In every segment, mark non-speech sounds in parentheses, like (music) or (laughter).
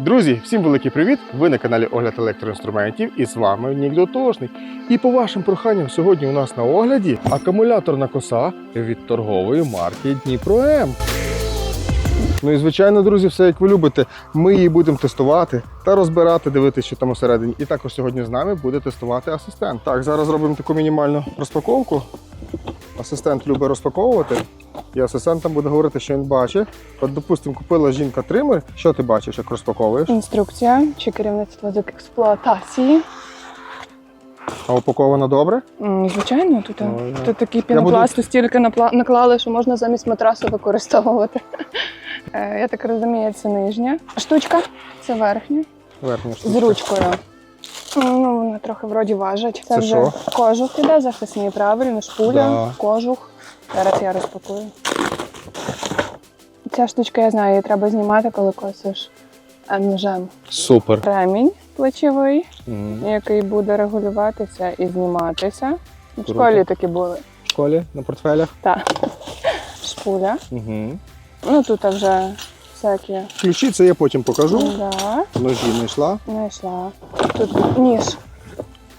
Друзі, всім великий привіт! Ви на каналі Огляд електроінструментів і з вами Нік Дотошний. І по вашим проханням сьогодні у нас на огляді акумуляторна коса від торгової марки Дніпро М. Ну і звичайно, друзі, все як ви любите. Ми її будемо тестувати та розбирати, дивитися, що там усередині. І також сьогодні з нами буде тестувати асистент. Так, зараз зробимо таку мінімальну розпаковку. Асистент любить розпаковувати. І асистент там буде говорити, що він бачить. От, допустимо, купила жінка тример. Що ти бачиш, як розпаковуєш? Інструкція чи керівництво з експлуатації. А упаковано добре? М, Звичайно, тут, Ну, я- тут такий Я буду- стільки напла- наклали, що можна замість матрасу використовувати. (laughs) Е, Я так розумію, це нижня штучка, це верхня. Верхня З штучка. ручкою. Ну, вона трохи вроді важить. Це, Це вже що? кожух іде, захисний, правильно, шпуля, Да. кожух. Зараз я розпакую. Ця штучка, я знаю, її треба знімати, коли косиш е, ножем. Супер. Ремінь плечовий. Мгм. який буде регулюватися і зніматися. В Круто. школі такі були. В школі на портфелях. Так. Шпуля. Угу. Ну тут вже всякі. Ключі це я потім покажу. Да, Ножі знайшла. знайшла. Тут ніж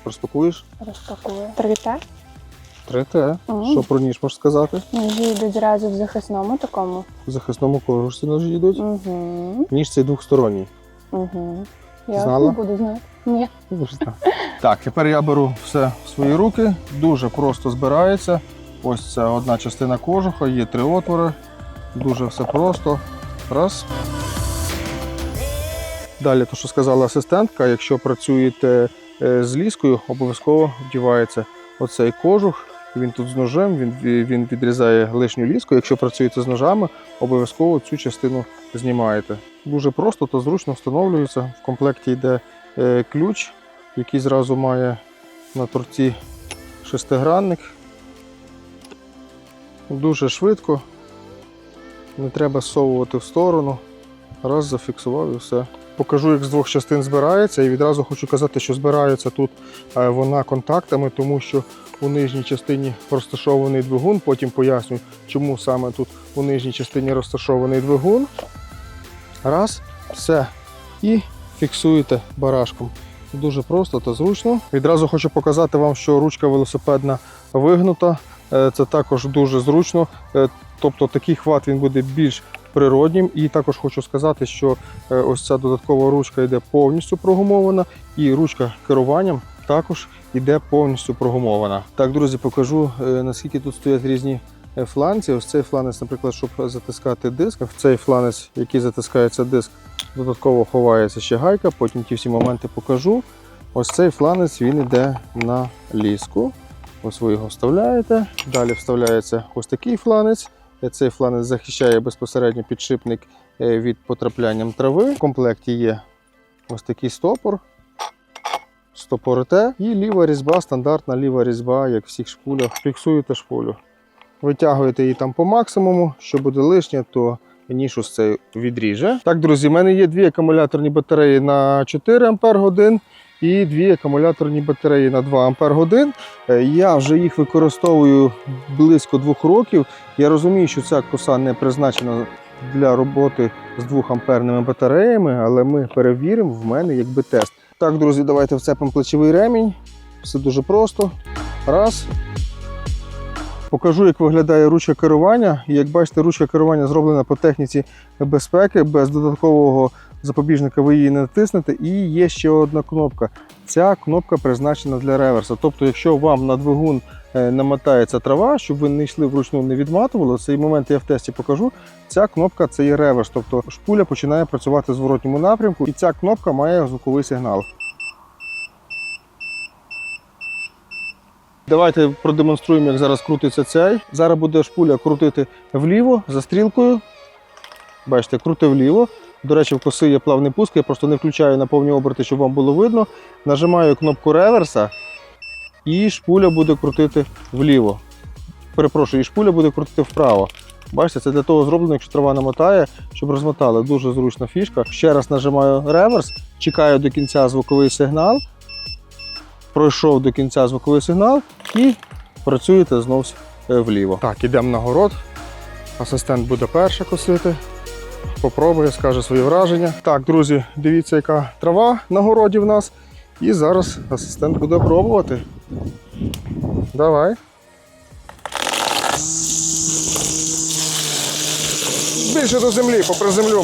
Розпакуєш. розпакую. 3Т. 3Т. Мгм. Що про ніж можеш сказати? Ножі йдуть зразу в захисному такому. В захисному кожусі ножі йдуть. Угу. Ніж цей двохсторонній. Угу. Я Знала? не буду знати. Ні. (laughs) Так, тепер я беру все в свої руки. Дуже просто збирається. Ось це одна частина кожуха, є три отвори. Дуже все просто. Раз. Далі, то, що сказала асистентка, якщо працюєте е, з ліскою, обов'язково вдівається оцей кожух. Він тут з ножем, він, він відрізає лишню ліску. Якщо працюєте з ножами, обов'язково цю частину знімаєте. Дуже просто та зручно встановлюється. В комплекті йде е, ключ, який зразу має на торці шестигранник. Дуже швидко. Не треба зсовувати в сторону. Раз, зафіксував і все. Покажу, як з двох частин збирається. І відразу хочу казати, що збирається тут е, вона контактами, тому що у нижній частині розташований двигун. Потім поясню, чому саме тут у нижній частині розташований двигун. Раз, все. І фіксуєте барашком. Дуже просто та зручно. Відразу хочу показати вам, що ручка велосипедна вигнута. Е, Це також дуже зручно. Е, Тобто такий хват він буде більш природнім. І також хочу сказати, що е, ось ця додаткова ручка йде повністю прогумована, і ручка керуванням також йде повністю прогумована. Так, друзі, покажу наскільки тут стоять різні фланці. Ось цей фланець, наприклад, щоб затискати диск. В цей фланець, який затискається диск, додатково ховається ще гайка. Потім ті всі моменти покажу. Ось цей фланець він йде на ліску. Ось ви його вставляєте. Далі вставляється ось такий фланець. Цей фланець захищає безпосередньо підшипник е, від потрапляння трави. В комплекті є ось такий стопор. Стопор Т і ліва різьба, стандартна ліва різьба, як в всіх шпулях. Фіксуєте шпулю. Витягуєте її там по максимуму. Що буде лишнє, то ніж ось цей відріже. Так, друзі, в мене є дві акумуляторні батареї на 4 Ампер годин і дві акумуляторні батареї на 2 Ампер годин. Е, Я вже їх використовую близько двох років. Я розумію, що ця коса не призначена для роботи з 2 амперними батареями, але ми перевіримо в мене якби тест. Так, друзі, давайте вцепимо плечовий ремінь. Все дуже просто. Раз. Покажу, як виглядає ручка керування. Як бачите, ручка керування зроблена по техніці безпеки, без додаткового запобіжника ви її не натиснете. І є ще одна кнопка. Ця кнопка призначена для реверса. Тобто, якщо вам на двигун е, намотається трава, щоб ви не йшли вручну, не відматували, цей момент я в тесті покажу. Ця кнопка це є реверс, тобто шпуля починає працювати в зворотньому напрямку, і ця кнопка має звуковий сигнал. Давайте продемонструємо, як зараз крутиться цей. Зараз буде шпуля крутити вліво за стрілкою. Бачите, крути вліво. До речі, в коси є плавний пуск, я просто не включаю на повні оберти, щоб вам було видно. Нажимаю кнопку реверса, і шпуля буде крутити вліво. Перепрошую, і шпуля буде крутити вправо. Бачите, це для того зроблено, якщо трава намотає, щоб розмотали. Дуже зручна фішка. Ще раз нажимаю реверс, чекаю до кінця звуковий сигнал. Пройшов до кінця звуковий сигнал і працюєте знову вліво. Так, ідемо на город. Асистент буде перша косити. попробує, скаже свої враження. Так, друзі, дивіться, яка трава на городі в нас. І зараз асистент буде пробувати. Давай. Більше до землі, попри землю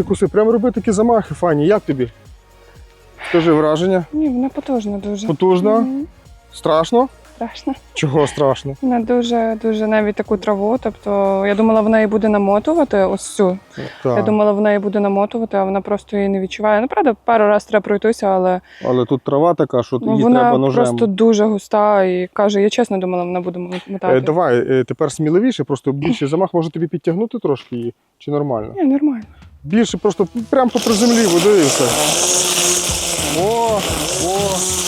Сміливіше куси, прямо роби такі замахи, фані. Як тобі? Скажи враження. Ні, вона потужна дуже. Потужно? Мгм. Страшно? Страшно. Чого страшно? Вона дуже, дуже навіть таку траву. Тобто я думала, вона її буде намотувати ось цю. Я думала, вона її буде намотувати, а вона просто її не відчуває. Ну, правда, пару разів треба пройтися, але Але тут трава така, що ну, її вона треба ножем. просто дуже густа і каже, я чесно думала, вона буде мотати. Е, давай, е, тепер сміливіше, просто більший замах може тобі підтягнути трошки її, чи нормально? Ні, нормально. Більше просто прямо попри землі води. О, о.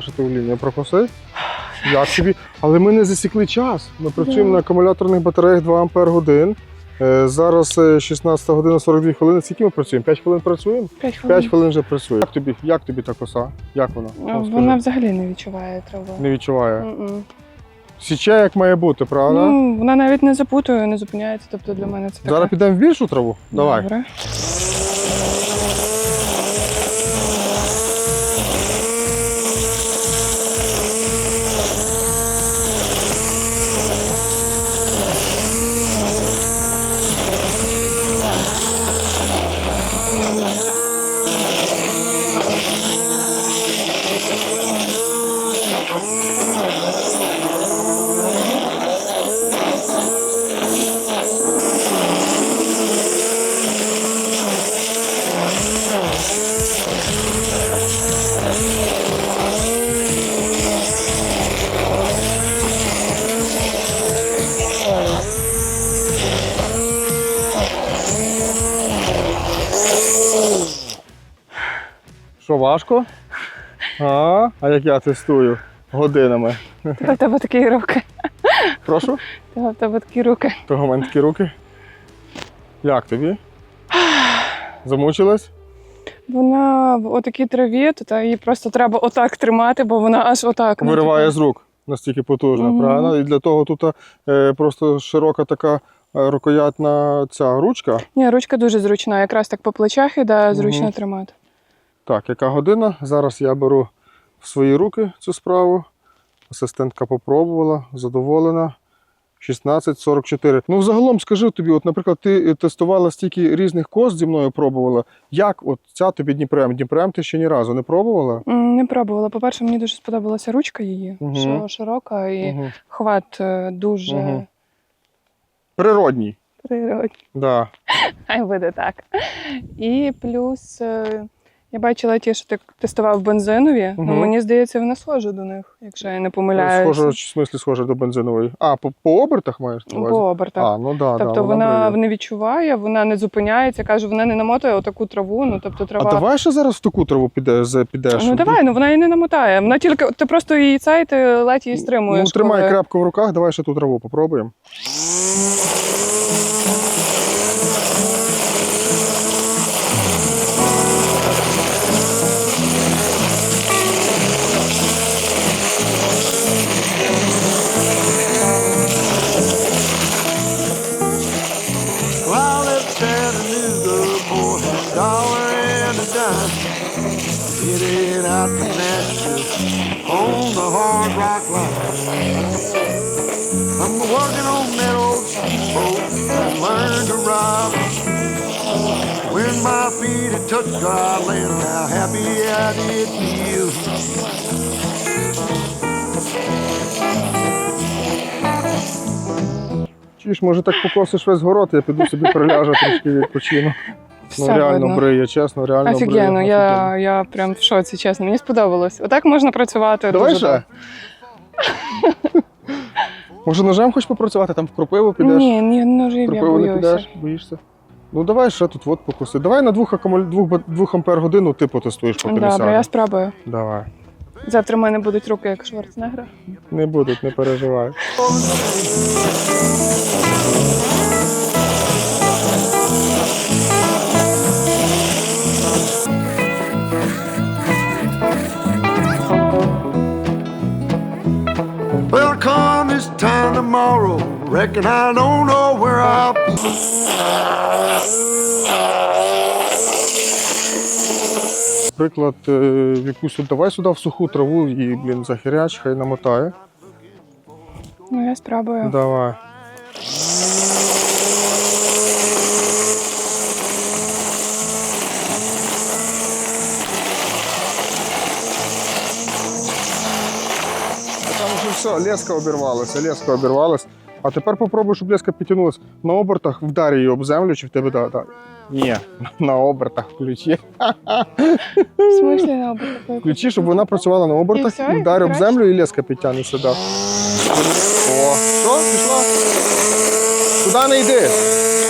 Що ти лінію прокоси. Як тобі? Але ми не засікли час. Ми працюємо Да. на акумуляторних батареях 2 Ампер годин. Е, Зараз е, 16 година 42 хвилини. Скільки ми працюємо? 5 хвилин працюємо? П'ять хвилин. 5 хвилин вже працює. Як тобі, як тобі та коса? Як вона? Ну. Вона взагалі не відчуває траву. не відчуває. М-м. Січе як має бути, правда? Ну, вона навіть не запутує, не зупиняється. Тобто для мене це таке. Зараз підемо в більшу траву? Давай. Добре. Що важко? А, а як я тестую годинами. Та в тебе такі руки. Прошу? Та в тебе такі руки. Того в мене такі руки. Як тобі? Замучилась? Вона в отакій траві, то та її просто треба отак тримати, бо вона аж отак. ну, Вириває типу, з рук настільки потужно, Мгм. правильно? І для того тут е, просто широка така е, рукоятна ця ручка. Ні, ручка дуже зручна, якраз так по плечах іде, зручно Мгм. тримати. Так, яка година? Зараз я беру в свої руки цю справу. Асистентка попробувала, задоволена. 16.44. Ну, загалом скажи тобі, от, наприклад, ти тестувала стільки різних коз зі мною пробувала. Як от ця тобі Дніпрем? Дніпрем ти ще ні разу не пробувала? Не пробувала. По-перше, мені дуже сподобалася ручка її, Мгм. що широка і Угу. хват е, дуже Мгм. Природній. природний. Да. Хай буде так. І плюс е, Я бачила ті, що ти тестував бензинові. Ну, мені здається, вона схожа до них, якщо я не помиляюся. Схоже, в смислі схоже до бензинової. А, по, по обертах маєш на увазі? По обертах. А, ну да, тобто да, вона, бриє. не відчуває, вона не зупиняється, каже, вона не намотує отаку траву. Ну тобто А трава. давай ще зараз в таку траву піде, з- підеш. Ну давай, ну вона її не намотає. Вона тільки ти просто її цей, ти ледь її стримуєш. Ну, тримай коли- крапку в руках, давай ще ту траву попробуємо. Line. I'm working on that old steamboat and learned to ride. When my feet had touched dry land, how happy I did feel. Чуєш, може так покосиш весь город, я піду собі приляжу трішки відпочину. (laughs) Ну Все реально видно. бриє, чесно, реально Офігенно, бриє. я, я прям в шоці, чесно. Мені сподобалось. Отак можна працювати. Давай дуже ще. (laughs) Може ножем хоч попрацювати, там в кропиву підеш? Ні, ні, ножі я Кропиву не боюся. підеш, боїшся. Ну давай ще тут от покуси. Давай на 2 акумуль... 2, 2 ампер годину ти потестуєш, по 50. Добре, я спробую. Давай. Завтра в мене будуть руки як Шварценеггера. Не будуть, не переживай. Tomorrow, reckon I don't know where I'll Приклад, е, якусь давай сюди в суху траву і, блін, захиряч, хай намотає. Ну, я спробую. Давай. Вже все, леска обірвалася, леска обірвалась. А тепер попробуй, щоб леска підтягнулася. На обертах вдарь її об землю, чи в тебе да, да. Ні, (laughs) на обертах включи. В смислі на обертах? (laughs) Включи, щоб вона працювала на обертах, І і і об землю і леска підтягне сюди. О, що, пішла? Туди не йди.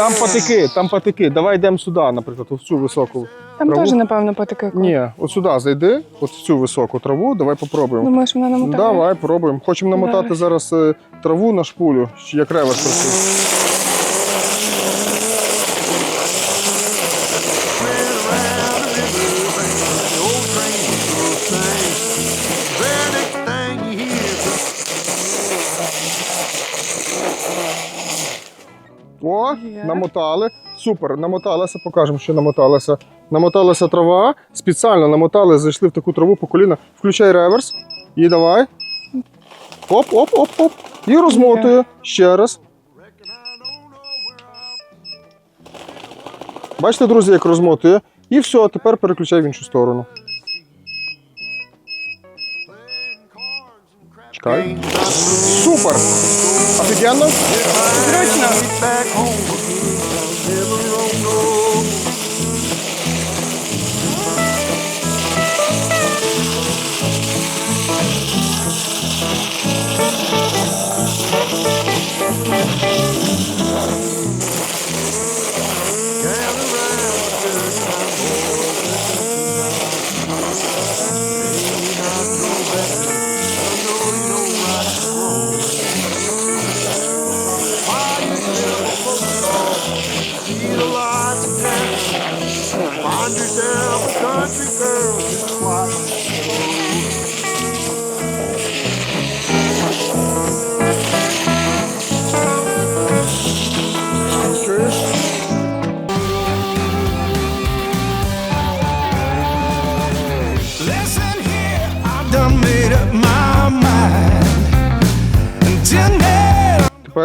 Там патики, там патики. Давай йдемо сюди, наприклад, в цю високу. Там траву? теж, напевно, потеки. Ні, от сюди зайди, от в цю високу траву, давай попробуємо. Думаєш, вона намотає? Давай, пробуємо. Хочемо намотати зараз е, траву на шпулю, як реверс працює. Є. намотали. Супер, намоталася, покажемо, що намоталася. Намоталася трава, спеціально намотали, зайшли в таку траву по коліна. Включай реверс і давай. Оп, оп, оп, оп. І розмотує ще раз. Бачите, друзі, як розмотує. І все, тепер переключай в іншу сторону. Чекай. Супер! Офігенно? Зручно.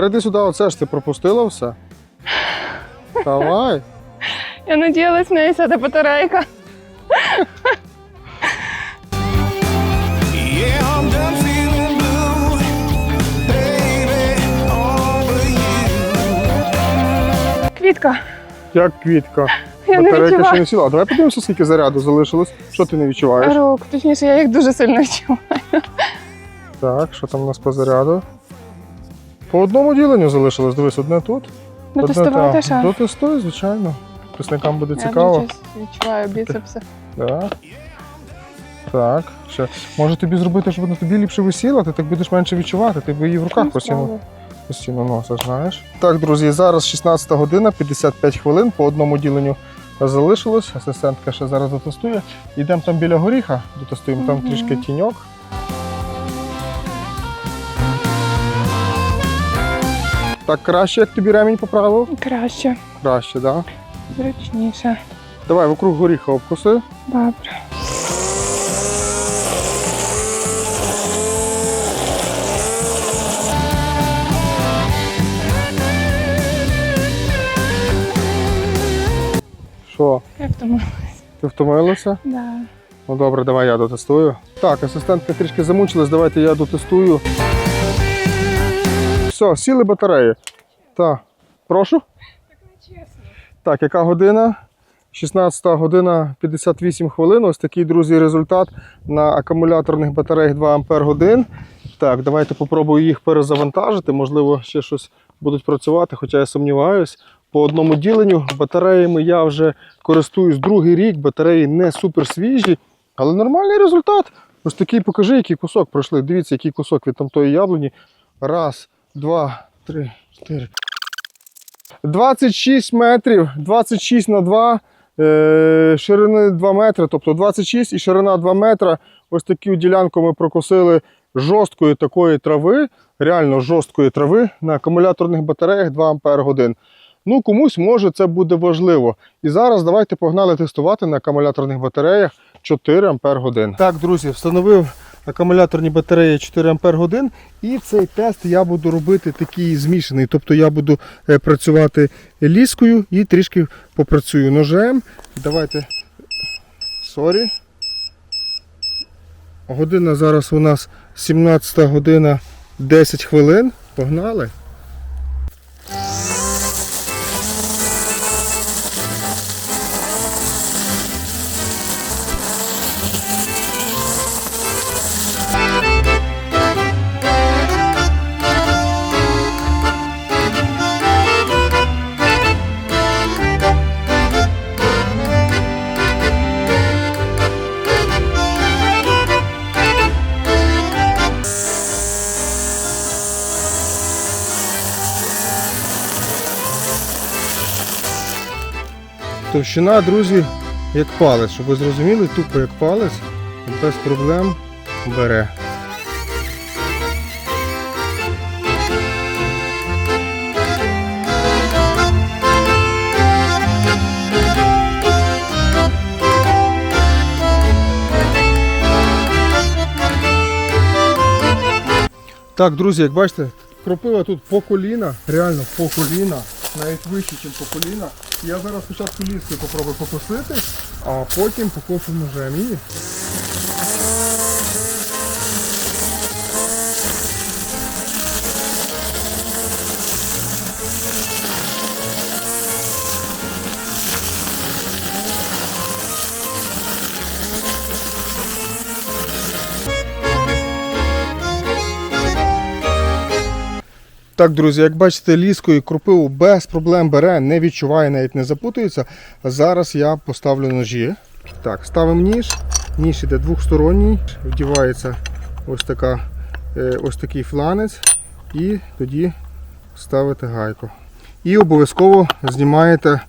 Іди сюди, оце ж ти пропустила все. Давай. (laughs) Я надіялась, в неї сяде батарейка. Квітка. Як квітка. (laughs) Я не Батарейка ще не сіла. А давай подивимося, скільки заряду залишилось. Що ти не відчуваєш? Рук, точніше, я їх дуже сильно відчуваю. Так, що там у нас по заряду? По одному діленню залишилось. Дивись, одне тут. Ну, одне тестувати там. ще. Дотестуй, звичайно. Підписникам буде цікаво. щось відчуваю біцепси. Так. Так. Ще. Може тобі зробити, щоб вона тобі ліпше висіла, ти так будеш менше відчувати, ти б її в руках постійно, постійно носиш, знаєш. Так, друзі, зараз 16 година, 55 хвилин, по одному діленню залишилось. Асистентка ще зараз дотестує. Йдемо там біля горіха, дотестуємо там трішки тіньок. Так краще, як тобі ремінь поправив? Краще, Краще, так? Да? зручніше. Давай вокруг горіха обкуси. Добре. Що, Як тому? ти втомилася? Да. Ну добре, давай я дотестую. Так, асистентка трішки замучилась, давайте я дотестую. Все, сіли батареї. Так. Прошу? Так, яка година? 16 година 58 хвилин. Ось такий, друзі, результат на акумуляторних батареях 2 Ампер. Так, давайте попробую їх перезавантажити. Можливо, ще щось будуть працювати, хоча я сумніваюсь. По одному діленню батареями я вже користуюсь другий рік, батареї не супер свіжі, але нормальний результат. Ось такий покажи, який кусок пройшли. Дивіться, який кусок від тамтої яблуні. Раз, два, три, чотири. 26 метрів, 26 на 2, е, ширини 2 метри, тобто 26 і ширина 2 метра. Ось таку ділянку ми прокосили жорсткої такої трави, реально жорсткої трави на акумуляторних батареях 2 Ампер годин. Ну, комусь може це буде важливо. І зараз давайте погнали тестувати на акумуляторних батареях 4 Ампер годин. Так, друзі, встановив акумуляторні батареї 4 Ампер годин. І цей тест я буду робити такий змішаний. Тобто я буду е, працювати ліскою і трішки попрацюю ножем. Давайте. Сорі. Година зараз у нас 17 година 10 хвилин. Погнали. Товщина, друзі, як палець, щоб ви зрозуміли, тупо як палець, без проблем бере. Так, друзі, як бачите, кропива тут по коліна, реально по коліна, навіть вище, ніж по коліна. Я зараз спочатку ліскою попробую покусити, а потім покусимо вже І Так, друзі, як бачите, ліскою кропиву без проблем бере, не відчуває, навіть не запутується. Зараз я поставлю ножі. Так, ставимо ніж. Ніж іде двохсторонній, вдівається ось, така, е, ось такий фланець, і тоді ставите гайку. І обов'язково знімаєте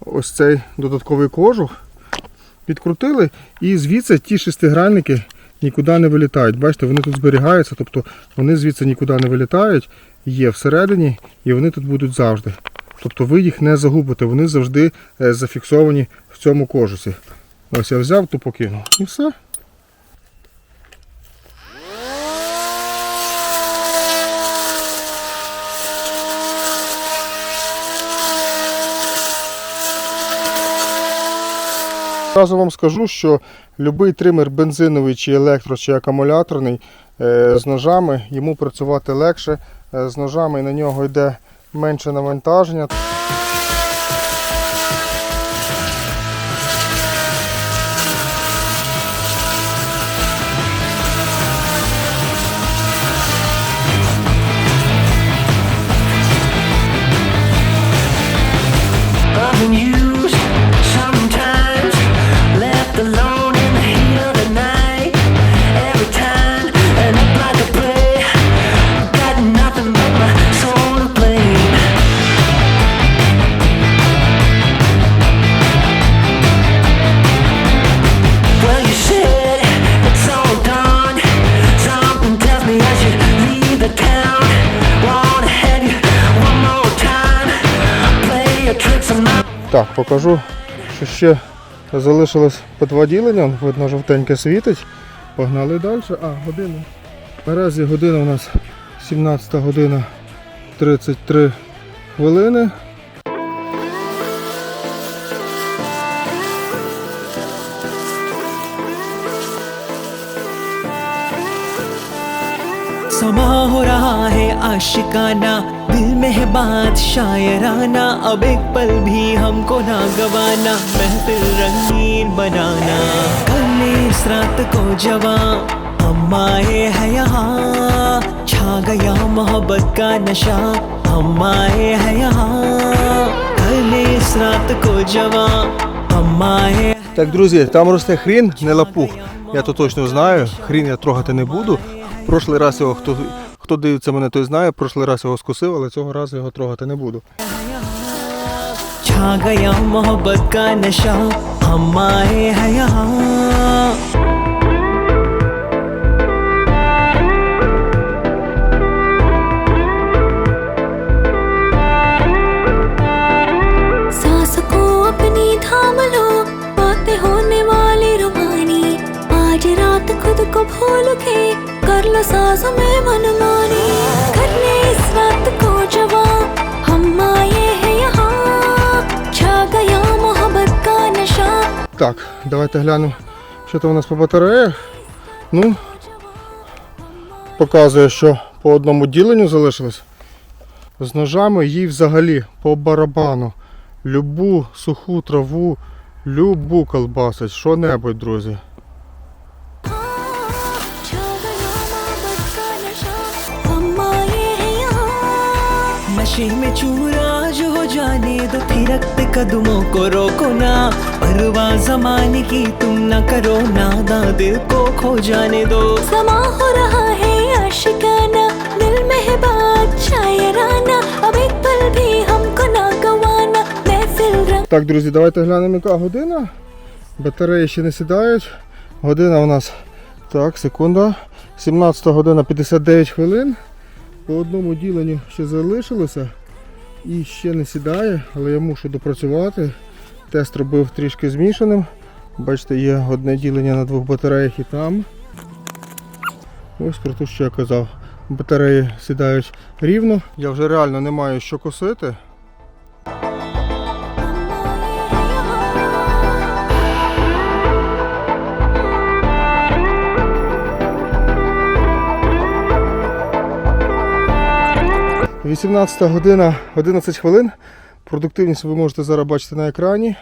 ось цей додатковий кожух, підкрутили, і звідси ті шестигранники нікуди не вилітають. Бачите, вони тут зберігаються, тобто вони звідси нікуди не вилітають є всередині і вони тут будуть завжди. Тобто ви їх не загубите, вони завжди е, зафіксовані в цьому кожусі. Ось я взяв, тупо покинув. І все. Одразу вам скажу, що будь-який тример бензиновий, чи електро, чи акумуляторний е, з ножами йому працювати легше. З ножами на нього йде менше навантаження. покажу, що ще залишилось по два ділення. Он, Видно, жовтеньке світить. Погнали далі. А, година. Наразі година у нас 17 година 33 хвилини. समा हो रहा है आशिकाना दिल में है बात शायराना अब एक पल भी हमको ना गवाना महफिल रंगीन बनाना कर ले इस रात को जवा हम आए हैं यहाँ छा गया मोहब्बत का नशा हम आए हैं यहाँ कर ले इस रात को जवा हम आए हैं Так, друзі, там росте хрін, не лапух. Я то точно знаю. Хрін я трогати не буду. Прошлий раз його, хто, хто дивиться мене, той знає. Прошлий раз його скусив, але цього разу його трогати не буду. छा गया मोहब्बत का नशा हम आए हैं यहाँ Давайте глянемо, що там у нас по батареях. Ну, Показує, що по одному діленню залишилось. З ножами їй взагалі по барабану. Любу суху траву, любу колбасить, що-небудь, друзі. She met दो थिरकते कदमों को रोको ना परवाह जमाने की तुम न करो नादा दिल को खो जाने दो समा हो रहा है आशिकाना दिल में है बात शायराना अब एक पल भी हमको ना गवाना महफिल रंग Так, друзі, давайте глянемо, яка година. Батареї ще не сідають. Година у нас. Так, секунда. 17 година 59 хвилин. По одному діленню ще залишилося. І ще не сідає, але я мушу допрацювати. Тест робив трішки змішаним. Бачите, є одне ділення на двох батареях і там. Ось про те, що я казав. Батареї сідають рівно. Я вже реально не маю що косити. – 18 година 11 хвилин. Продуктивність ви можете зараз бачити на екрані.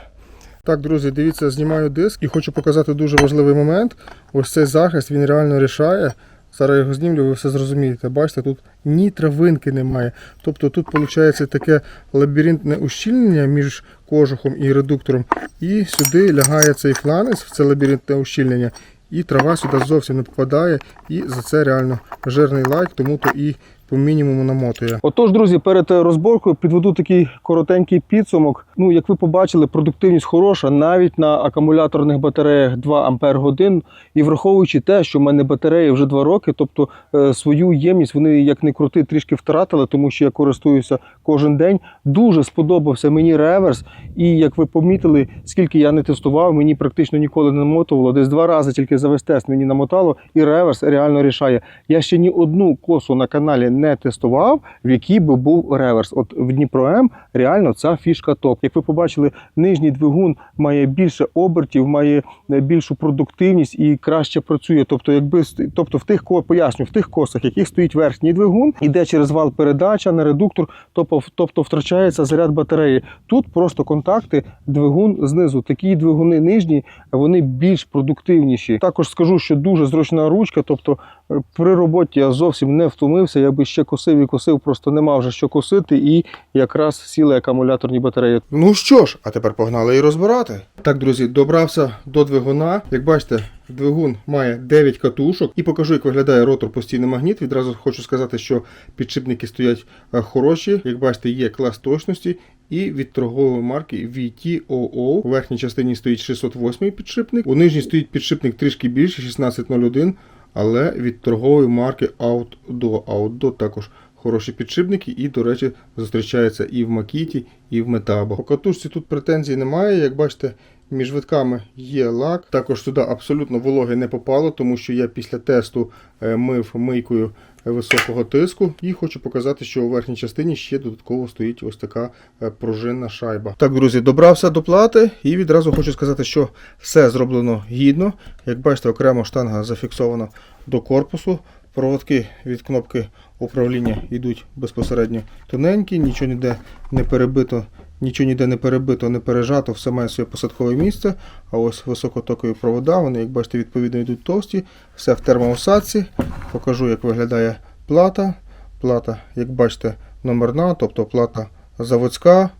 Так, друзі, дивіться, знімаю диск і хочу показати дуже важливий момент. Ось цей захист він реально рішає. Зараз його знімлю, ви все зрозумієте. Бачите, тут ні травинки немає. Тобто тут виходить таке лабіринтне ущільнення між кожухом і редуктором. І сюди лягає цей фланець, в це лабіринтне ущільнення. І трава сюди зовсім не попадає. І за це реально жирний лайк, тому то і по мінімуму намотує. Отож, друзі, перед е, розборкою підведу такий коротенький підсумок. Ну, як ви побачили, продуктивність хороша навіть на акумуляторних батареях 2 Ампер годин. І враховуючи те, що в мене батареї вже 2 роки, тобто е, свою ємність вони як не крути трішки втратили, тому що я користуюся кожен день. Дуже сподобався мені реверс. І як ви помітили, скільки я не тестував, мені практично ніколи не намотувало. Десь два рази тільки за весь тест мені намотало, і реверс реально рішає. Я ще ні одну косу на каналі не тестував, в якій би був реверс. От в Дніпро М реально ця фішка топ. Як ви побачили, нижній двигун має більше обертів, має е, більшу продуктивність і краще працює. Тобто, якби тобто в тих поясню, в тих косах, яких стоїть верхній двигун, іде через вал передача на редуктор, тобто, тобто втрачається заряд батареї. Тут просто контакти, двигун знизу. Такі двигуни нижні, вони більш продуктивніші. Також скажу, що дуже зручна ручка, тобто е, при роботі я зовсім не втомився. Я би ще косив і косив, просто нема вже що косити, і якраз сіли акумуляторні батареї. Ну що ж, а тепер погнали і розбирати. Так, друзі, добрався до двигуна. Як бачите, двигун має 9 катушок і покажу, як виглядає ротор постійний магніт. Відразу хочу сказати, що підшипники стоять е, хороші. Як бачите, є клас точності. І від торгової марки VTOO. У верхній частині стоїть 608 підшипник, у нижній стоїть підшипник трішки більше, 1601, але від торгової марки Outdo. Outdo також хороші підшипники і, до речі, зустрічаються і в Макіті, і в Метабо. По катушці тут претензій немає. Як бачите, між витками є лак. Також сюди абсолютно вологи не попало, тому що я після тесту е, мив мийкою високого тиску. І хочу показати, що у верхній частині ще додатково стоїть ось така е, пружинна шайба. Так, друзі, добрався до плати і відразу хочу сказати, що все зроблено гідно. Як бачите, окремо штанга зафіксована до корпусу. Проводки від кнопки управління йдуть безпосередньо тоненькі, нічого ніде не перебито, нічого ніде не перебито, не пережато, все має своє посадкове місце. А ось високотокові провода, вони, як бачите, відповідно йдуть товсті, все в термоусадці. Покажу, як виглядає плата. Плата, як бачите, номерна, тобто плата заводська.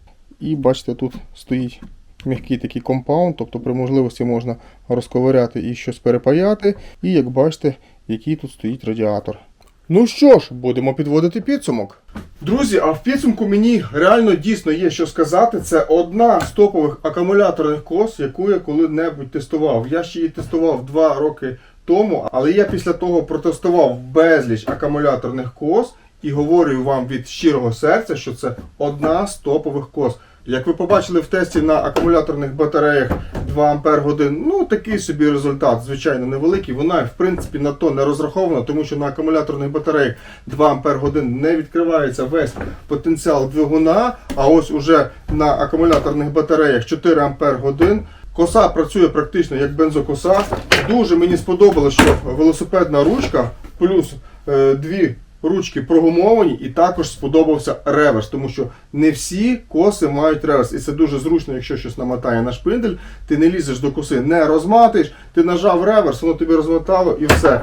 І бачите, тут стоїть м'який такий компаунд, тобто при можливості можна розковиряти і щось перепаяти. І як бачите, який тут стоїть радіатор. Ну що ж, будемо підводити підсумок. Друзі, а в підсумку мені реально дійсно є що сказати. Це одна з топових акумуляторних кос, яку я коли-небудь тестував. Я ще її тестував 2 роки тому, але я після того протестував безліч акумуляторних кос і говорю вам від щирого серця, що це одна з топових кос. Як ви побачили в тесті на акумуляторних батареях 2 Ампер годин, ну такий собі результат, звичайно, невеликий. Вона, в принципі, на то не розрахована, тому що на акумуляторних батареях 2 Ампер годин не відкривається весь потенціал двигуна. А ось уже на акумуляторних батареях 4 Ампер годин. Коса працює практично як бензокоса. Дуже мені сподобалось, що велосипедна ручка плюс е, дві ручки прогумовані, і також сподобався реверс, тому що не всі коси мають реверс. І це дуже зручно, якщо щось намотає на шпиндель, ти не лізеш до коси, не розматиш, ти нажав реверс, воно тобі розмотало і все.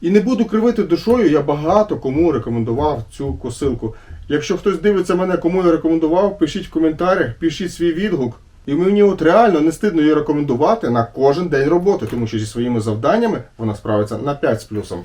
І не буду кривити душою, я багато кому рекомендував цю косилку. Якщо хтось дивиться мене, кому я рекомендував, пишіть в коментарях, пишіть свій відгук. І мені от реально не стидно її рекомендувати на кожен день роботи, тому що зі своїми завданнями вона справиться на 5 з плюсом.